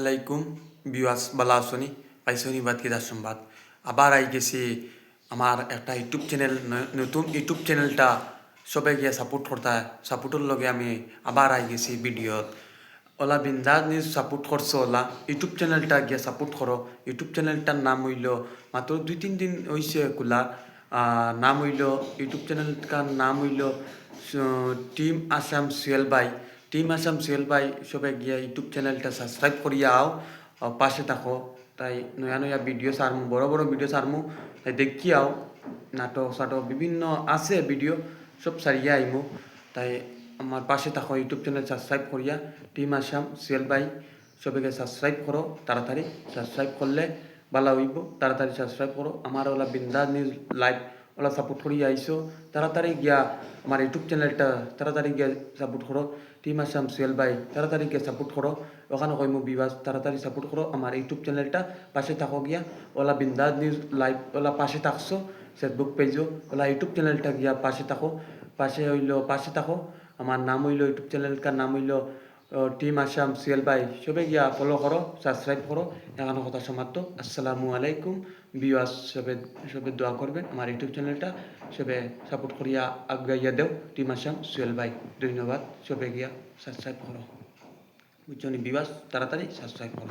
আলাইকুম বিওয়াস বালা আসনি পাইসনি বাদ কিদার সংবাদ আবার আই গেছি আমার একটা ইউটিউব চ্যানেল নতুন ইউটিউব চ্যানেলটা সবাই গিয়ে সাপোর্ট করতা সাপোর্টের লগে আমি আবার আই গেছি ভিডিওত ওলা বিন্দাস নিউজ সাপোর্ট করছ ওলা ইউটিউব চ্যানেলটা গিয়ে সাপোর্ট করো ইউটিউব চ্যানেলটার নাম হইল মাত্র দুই তিন দিন হয়েছে কুলা নাম হইল ইউটিউব চ্যানেলটার নাম হইল টিম আসাম সুয়েল বাই টিম আসাম সুয়েল বাই সবাই গিয়া ইউটিউব চ্যানেলটা সাবস্ক্রাইব করিয়া আও। পাশে থাকো। তাই নয়া নয়া ভিডিও সারমু বড় বড় ভিডিও সারমু তাই দেখি আও। নাটক সাটক বিভিন্ন আছে ভিডিও সব সারিয়া আইমু। তাই আমার পাশে থাকো ইউটিউব চ্যানেল সাবস্ক্রাইব করিয়া। টিম আসাম সুয়েল বাই সবাইকে সাবস্ক্রাইব করো। তাড়াতাড়ি সাবস্ক্রাইব করলে ভালো হইব। তাড়াতাড়ি সাবস্ক্রাইব করো। আমার ওলা বিন্দা নিউজ লাইভ ওলা সাপোর্ট করিয়া আইসো তাড়াতাড়ি গিয়া আমার ইউটিউব চ্যানেলটা তাড়াতাড়ি গিয়া সাপোর্ট করো টিম আসাম সুয়েল ভাই তাড়াতাড়ি গিয়া সাপোর্ট করো ওখানে কইমু বিবাস তাড়াতাড়ি সাপোর্ট করো আমার ইউটিউব চ্যানেলটা পাশে থাকো গিয়া। ওলা বিন্দা নিউজ লাইভ ওলা পাশে থাকছো। ফেসবুক পেজও ওলা ইউটিউব চ্যানেলটা গিয়া পাশে থাকো পাশে হইল পাশে থাকো আমার নাম হইল ইউটিউব চ্যানেলটার নাম হইল টিম আসাম সিএল বাই সবে গিয়া ফলো করো সাবস্ক্রাইব করো এখানে কথা সমাপ্ত। আসসালামু আলাইকুম বিওয়াস সবে সবে দোয়া করবেন আমার ইউটিউব চ্যানেলটা, সবে সাপোর্ট করিয়া আগাইয়া দেও টিম আসাম সুয়েল বাই ধন্যবাদ, সবে গিয়া সাবস্ক্রাইব করো। বুঝছি বিবাস তাড়াতাড়ি সাবস্ক্রাইব করো।